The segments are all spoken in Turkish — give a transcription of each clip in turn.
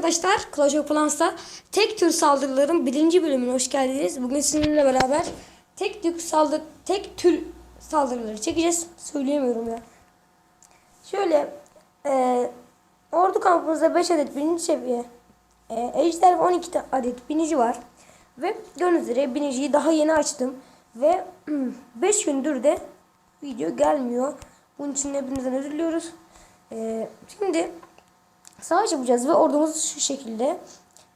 arkadaşlar Clash of Clans'ta tek tür saldırıların birinci bölümüne hoş geldiniz. Bugün sizinle beraber tek tür saldır tek tür saldırıları çekeceğiz. Söyleyemiyorum ya. Şöyle e, ordu kampımızda 5 adet birinci seviye e, ejder ve 12 ta- adet binici var. Ve gördüğünüz üzere biniciyi daha yeni açtım. Ve 5 gündür de video gelmiyor. Bunun için hepinizden özür diliyoruz. E, şimdi savaş yapacağız ve ordumuz şu şekilde.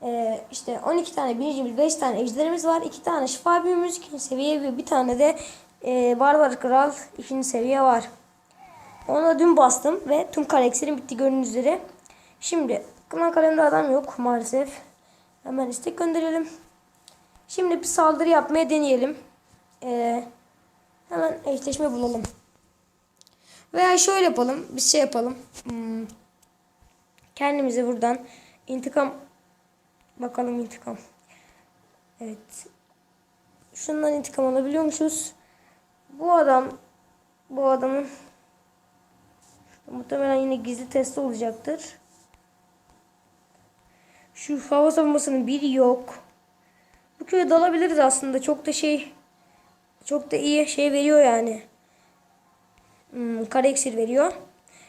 Ee, işte 12 tane binicimiz, 5 tane ejderimiz var. 2 tane şifa büyümüz, 2. seviye ve bir tane de e, barbar kral 2. seviye var. Ona dün bastım ve tüm karakterim bitti gördüğünüz üzere. Şimdi klan kalemde adam yok maalesef. Hemen istek gönderelim. Şimdi bir saldırı yapmaya deneyelim. Ee, hemen eşleşme bulalım. Veya şöyle yapalım. Bir şey yapalım. Hmm. Kendimize buradan intikam bakalım intikam. Evet. Şundan intikam alabiliyormuşuz. Bu adam bu adamın muhtemelen yine gizli testi olacaktır. Şu hava savunmasının biri yok. Bu köye dalabiliriz aslında. Çok da şey çok da iyi şey veriyor yani. Hmm, iksir veriyor.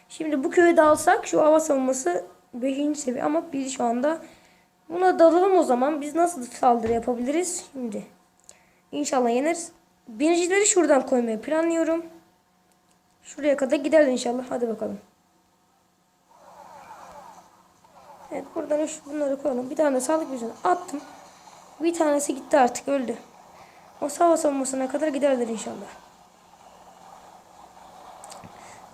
Şimdi bu köyü dalsak şu hava savunması 5. seviye ama biz şu anda buna dalalım o zaman. Biz nasıl saldırı yapabiliriz? Şimdi inşallah yeneriz. Binicileri şuradan koymayı planlıyorum. Şuraya kadar gider inşallah. Hadi bakalım. Evet buradan üç bunları koyalım. Bir tane sağlık yüzüne attım. Bir tanesi gitti artık öldü. O hava savunmasına kadar giderler inşallah.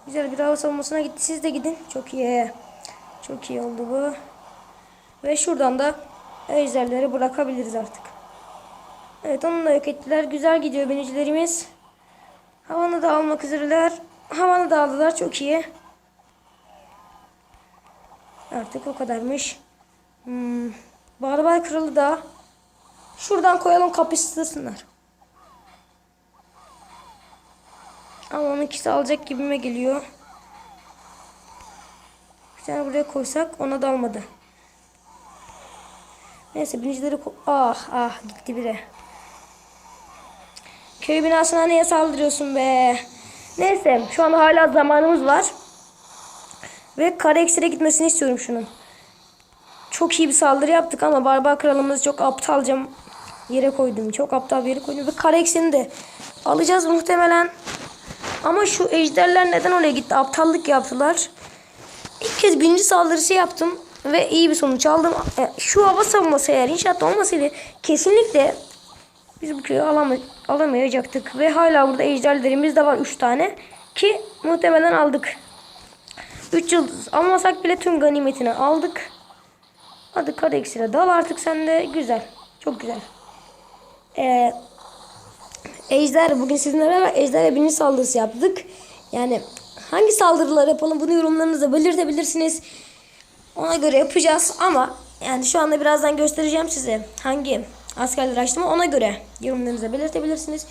Güzel bir hava savunmasına gitti. Siz de gidin. Çok iyi. Çok iyi oldu bu. Ve şuradan da ejderleri bırakabiliriz artık. Evet onu da yok ettiler. Güzel gidiyor binicilerimiz. Havanı da almak üzereler. Havanı da aldılar. Çok iyi. Artık o kadarmış. Hmm. Barbar kralı da şuradan koyalım kapıştırsınlar. Ama onunkisi alacak gibime geliyor. Bir tane buraya koysak ona da almadı. Neyse binicileri ko- Ah ah gitti bire. Köy binasına niye saldırıyorsun be? Neyse şu an hala zamanımız var. Ve kare eksire gitmesini istiyorum şunun. Çok iyi bir saldırı yaptık ama barbar kralımız çok aptalca yere koydum. Çok aptal bir yere koydum. Ve kare eksirini de alacağız muhtemelen. Ama şu ejderler neden oraya gitti? Aptallık yaptılar. İlk kez birinci saldırısı yaptım. Ve iyi bir sonuç aldım. E, Şu hava savunması eğer inşaatta olmasaydı kesinlikle biz bu köyü alama, alamayacaktık. Ve hala burada ejderlerimiz de var 3 tane. Ki muhtemelen aldık. 3 yıldız almasak bile tüm ganimetini aldık. Hadi kare dal artık sen de. Güzel. Çok güzel. Ee, Ejder bugün sizinle beraber Ejder'e birinci saldırısı yaptık. Yani hangi saldırılar yapalım bunu yorumlarınızda belirtebilirsiniz. Ona göre yapacağız ama yani şu anda birazdan göstereceğim size hangi askerleri açtım ona göre yorumlarınızda belirtebilirsiniz.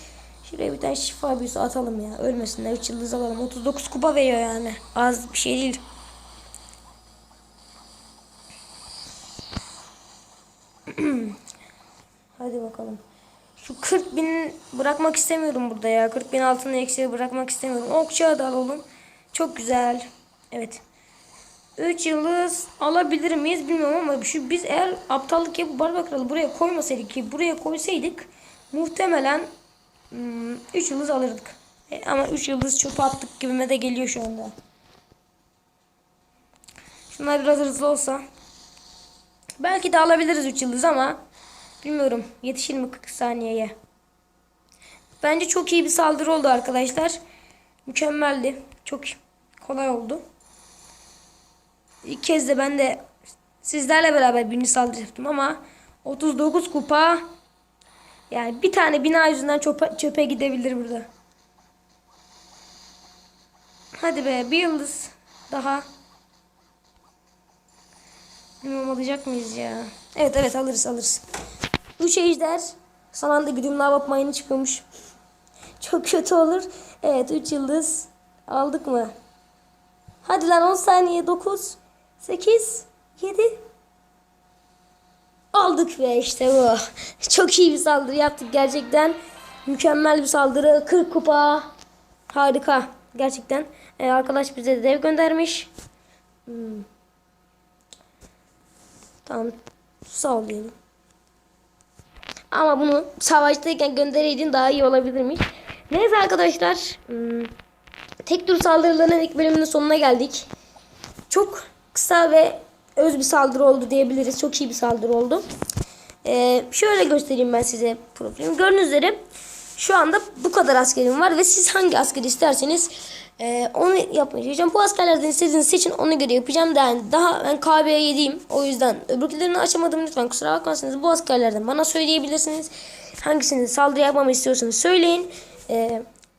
Şuraya bir tane şifa büyüsü atalım ya. Ölmesinler. 3 yıldız alalım. 39 kupa veriyor yani. Az bir şey değil. Hadi bakalım. Şu 40 bin bırakmak istemiyorum burada ya. 40 bin altını eksiğe bırakmak istemiyorum. Okçağı da alalım. Çok güzel. Evet. 3 yıldız alabilir miyiz bilmiyorum ama şu biz eğer aptallık yapıp barbar kralı buraya koymasaydık ki buraya koysaydık muhtemelen 3 yıldız alırdık. E, ama 3 yıldız çöpe attık gibime de geliyor şu anda. Şunlar biraz hızlı olsa. Belki de alabiliriz 3 yıldız ama bilmiyorum yetişir mi 40 saniyeye. Bence çok iyi bir saldırı oldu arkadaşlar. Mükemmeldi. Çok kolay oldu. İlk kez de ben de sizlerle beraber birinci saldırı yaptım ama 39 kupa yani bir tane bina yüzünden çöpe, çöpe gidebilir burada. Hadi be bir yıldız daha. Bilmiyorum alacak mıyız ya? Evet evet alırız alırız. Üç ejder. Son anda güdümlü hava mayını çıkıyormuş. Çok kötü olur. Evet 3 yıldız. Aldık mı? Hadi lan 10 saniye 9 8 7 aldık ve işte bu. Çok iyi bir saldırı yaptık gerçekten. Mükemmel bir saldırı. 40 kupa. Harika. Gerçekten. Ee, arkadaş bize de dev göndermiş. Hmm. Tamam. Sağ ol diyelim. Ama bunu savaştayken göndereydin daha iyi olabilirmiş. Neyse arkadaşlar. hmm, Tek tur saldırılarının ilk bölümünün sonuna geldik. Çok kısa ve öz bir saldırı oldu diyebiliriz. Çok iyi bir saldırı oldu. Ee, şöyle göstereyim ben size profilimi. Gördüğünüz üzere şu anda bu kadar askerim var ve siz hangi askeri isterseniz e, onu yapmaya çalışacağım. Bu askerlerden istediğiniz seçin ona göre yapacağım. Yani daha ben KB'ye 7'yim. O yüzden öbürlerini açamadım lütfen kusura bakmazsınız. Bu askerlerden bana söyleyebilirsiniz. Hangisini saldırı yapmamı istiyorsanız söyleyin. Ee,